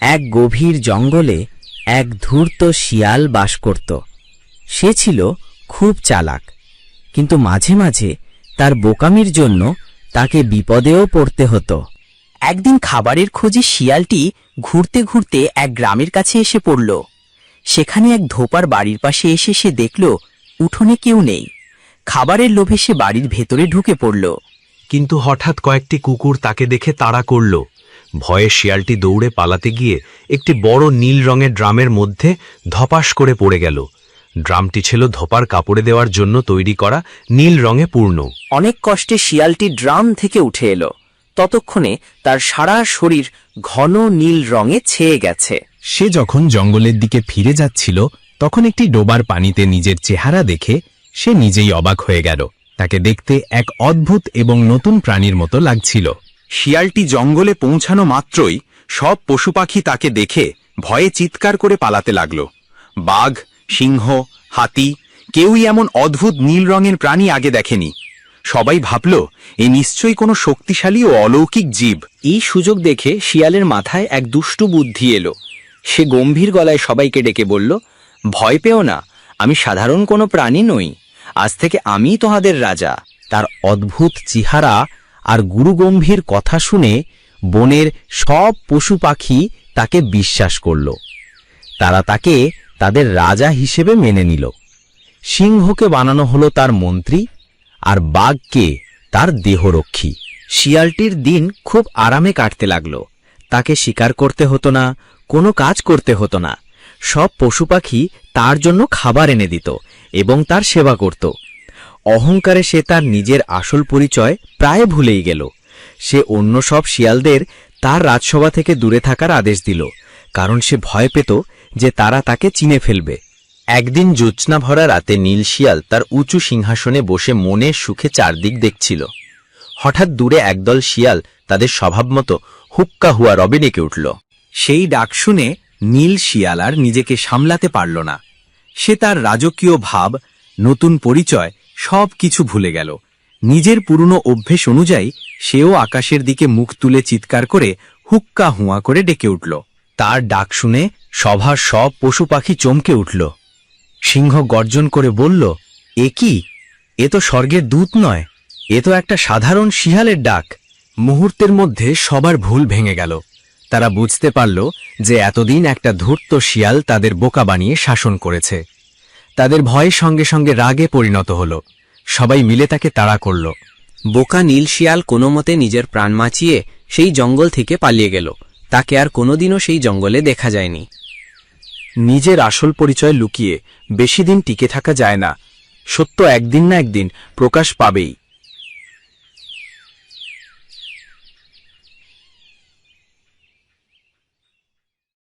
এক গভীর জঙ্গলে এক ধূর্ত শিয়াল বাস করত। সে ছিল খুব চালাক, কিন্তু মাঝে মাঝে তার বোকামির জন্য তাকে বিপদেও পড়তে হতো। একদিন খাবারের খোঁজে শিয়ালটি ঘুরতে ঘুরতে এক গ্রামের কাছে এসে পড়ল। সেখানে এক ধোপার বাড়ির পাশে এসে সে দেখল, উঠোনে কেউ নেই। খাবারের লোভে সে বাড়ির ভেতরে ঢুকে পড়ল। কিন্তু হঠাৎ কয়েকটি কুকুর তাকে দেখে তাড়া করল। ভয়ে শিয়ালটি দৌড়ে পালাতে গিয়ে একটি বড় নীল রঙের ড্রামের মধ্যে ধপাস করে পড়ে গেল। ড্রামটি ছিল ধোপার কাপড়ে দেওয়ার জন্য তৈরি করা নীল রঙে পূর্ণ। অনেক কষ্টে শিয়ালটি ড্রাম থেকে উঠে এলো। ততক্ষণে তার সারা শরীর ঘন নীল রঙে ছেয়ে গেছে। সে যখন জঙ্গলের দিকে ফিরে যাচ্ছিল তখন একটি ডোবার পানিতে নিজের চেহারা দেখে সে নিজেই অবাক হয়ে গেল। তাকে দেখতে এক অদ্ভুত এবং নতুন প্রাণীর মতো লাগছিল। শিয়ালটি জঙ্গলে পৌঁছানো মাত্রই সব পশু পাখি তাকে দেখে ভয়ে চিৎকার করে পালাতে লাগল। বাঘ, সিংহ, হাতি, কেউই এমন অদ্ভুত নীল রঙের প্রাণী আগে দেখেনি। সবাই ভাবল, এ নিশ্চয়ই কোনো শক্তিশালী ও অলৌকিক জীব। এই সুযোগ দেখে শিয়ালের মাথায় এক দুষ্টু বুদ্ধি এলো। সে গম্ভীর গলায় সবাইকে ডেকে বলল, ভয় পেও না, আমি সাধারণ কোনো প্রাণী নই। আজ থেকে আমিই তোহাদের রাজা। তার অদ্ভুত চেহারা আর গুরুগম্ভীর কথা শুনে বনের সব পশু পাখি তাকে বিশ্বাস করল। তারা তাকে তাদের রাজা হিসেবে মেনে নিল। সিংহকে বানানো হলো তার মন্ত্রী আর বাঘকে তার দেহরক্ষী। শিয়ালটির দিন খুব আরামে কাটতে লাগল। তাকে শিকার করতে হতো না, কোনো কাজ করতে হতো না। সব পশু পাখি তার জন্য খাবার এনে দিত এবং তার সেবা করত। অহংকারে সে তার নিজের আসল পরিচয় প্রায় ভুলেই গেল। সে অন্য সব শিয়ালদের তার রাজসভা থেকে দূরে থাকার আদেশ দিল, কারণ সে ভয় পেত যে তারা তাকে চিনে ফেলবে। একদিন জ্যোৎস্না ভরা রাতে নীল শিয়াল তার উঁচু সিংহাসনে বসে মনের সুখে চারদিক দেখছিল। হঠাৎ দূরে একদল শিয়াল তাদের স্বভাবমতো হুক্কা হুয়া রবে ডেকে উঠল। সেই ডাক শুনে নীল শিয়াল আর নিজেকে সামলাতে পারল না। সে তার রাজকীয় ভাব, নতুন পরিচয় সব কিছু ভুলে গেল। নিজের পুরনো অভ্যেস অনুযায়ী সেও আকাশের দিকে মুখ তুলে চিৎকার করে হুক্কা হুয়া করে ডেকে উঠল। তার ডাক শুনে সভার সব পশু পাখি চমকে উঠল। সিংহ গর্জন করে বলল, এ কি? এ তো স্বর্গের দূত নয়। এ তো একটা সাধারণ শিয়ালের ডাক। মুহূর্তের মধ্যে সবার ভুল ভেঙে গেল। তারা বুঝতে পারল যে এতদিন একটা ধূর্ত শিয়াল তাদের বোকা বানিয়ে শাসন করেছে। তাদের ভয়ের সঙ্গে সঙ্গে রাগে পরিণত হল। সবাই মিলে তাকে তাড়া করল। বোকা নীল শিয়াল কোনো মতে নিজের প্রাণ বাঁচিয়ে সেই জঙ্গল থেকে পালিয়ে গেল। তাকে আর কোনোদিনও সেই জঙ্গলে দেখা যায়নি। নিজের আসল পরিচয় লুকিয়ে বেশি দিন টিকে থাকা যায় না। সত্য একদিন না একদিন প্রকাশ পাবেই।